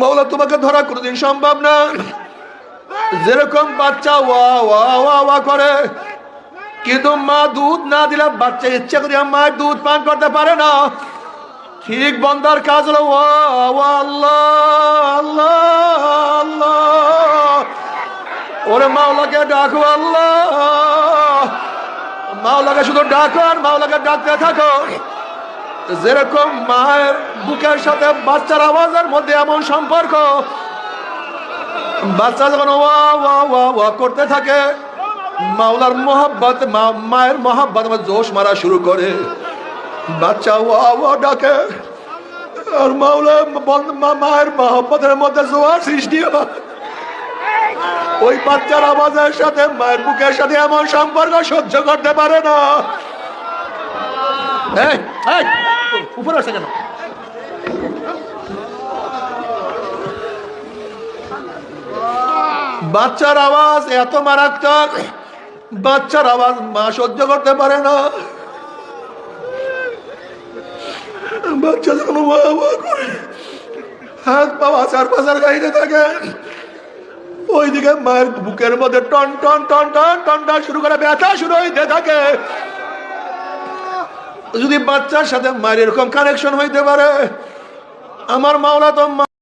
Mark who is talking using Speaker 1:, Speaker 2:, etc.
Speaker 1: মাওলা তোমাকে ধরা কোনোদিন সম্ভব না। যেরকম বাচ্চা ওয়া ওয়া ওয়া ওয়া করে, কিন্তু মা দুধ না দিলে বাচ্চা ইচ্ছা করে মায়ের দুধ পান করতে পারে না। ঠিক বন্দার কাজ হলো ওয়া ওয়া, আল্লাহ আল্লাহ আল্লাহ। ওরে মাওলাকে ডাকো, আল্লাহ। মাওলাকে শুধু ডাকো আর মাওলাকে ডাকতে থাকো। যেরকম মায়ের বুকের সাথে বাচ্চার আওয়াজের মধ্যে এমন সম্পর্ক বাচ্চা যখন ওয়া ওয়া ওয়া ওয়া করতে থাকে মাওলার মোহাব্বত মায়ের মোহাব্বত আমার জোশ মারা শুরু করে। বাচ্চা ওয়া ওয়া ডাকে আর মাওলা মায়ের মোহাব্বতের মধ্যে জোয়ার সৃষ্টি হয়। ওই বাচ্চার আওয়াজের সাথে মায়ের বুকের সাথে এমন সম্পর্ক সহ্য করতে পারে না। এই, এই, উপরে আসছে কেন বাচ্চার আওয়াজ এত মারাত্মক বাচ্চার আওয়াজ মা সহ্য করতে পারে না বাচ্চা যখন করে হাত পা আচার পাচার গাইতে থাকে ওইদিকে মায়ের বুকের মধ্যে টন টন টন টন টন টন শুরু করে ব্যথা শুরু হইতে থাকে যদি বাচ্চার সাথে মায়ের এরকম কানেকশন হইতে পারে আমার মাওলা তো